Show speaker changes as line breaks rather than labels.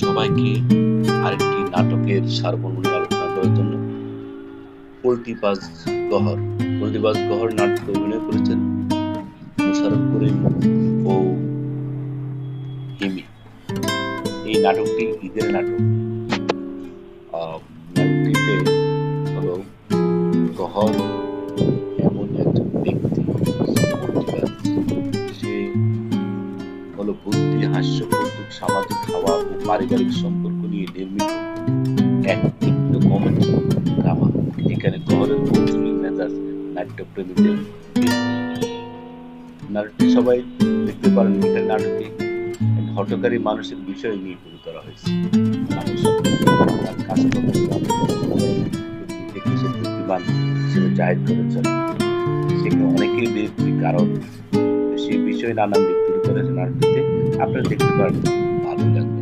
সবাইকে আরেকটি নাটকের সার্বজনীন আলোচনা করার জন্য পল্টিবাজ গহর। পল্টিবাজ গহর নাটকে অভিনয় করেছেন মোশারফ করিম ও হিমি। এই নাটকটি ঈদের নাটক। নাটকটিতে গহর হলো বুদ্ধি, হাস্য, কৌতুক, সামাজিক খাওয়া ও পারিবারিক সম্পর্ক নিয়ে নির্মিত এক তীব্র কমেডি ড্রামা। এখানে গহরের কৌশলী মেজাজ নাট্যপ্রেমীদের নাটকটি সবাই দেখতে পারেন এখানে নাটকে এক হটকারী মানুষের বিষয় নিয়ে হয়েছে। তার জাহির করেছেন। সেখানে অনেকেই বিরক্তির কারণ সেই বিষয়ে নানান দিক করেছে মার্কেটে আপনারা দেখতে পারবেন। ভালো লাগবে।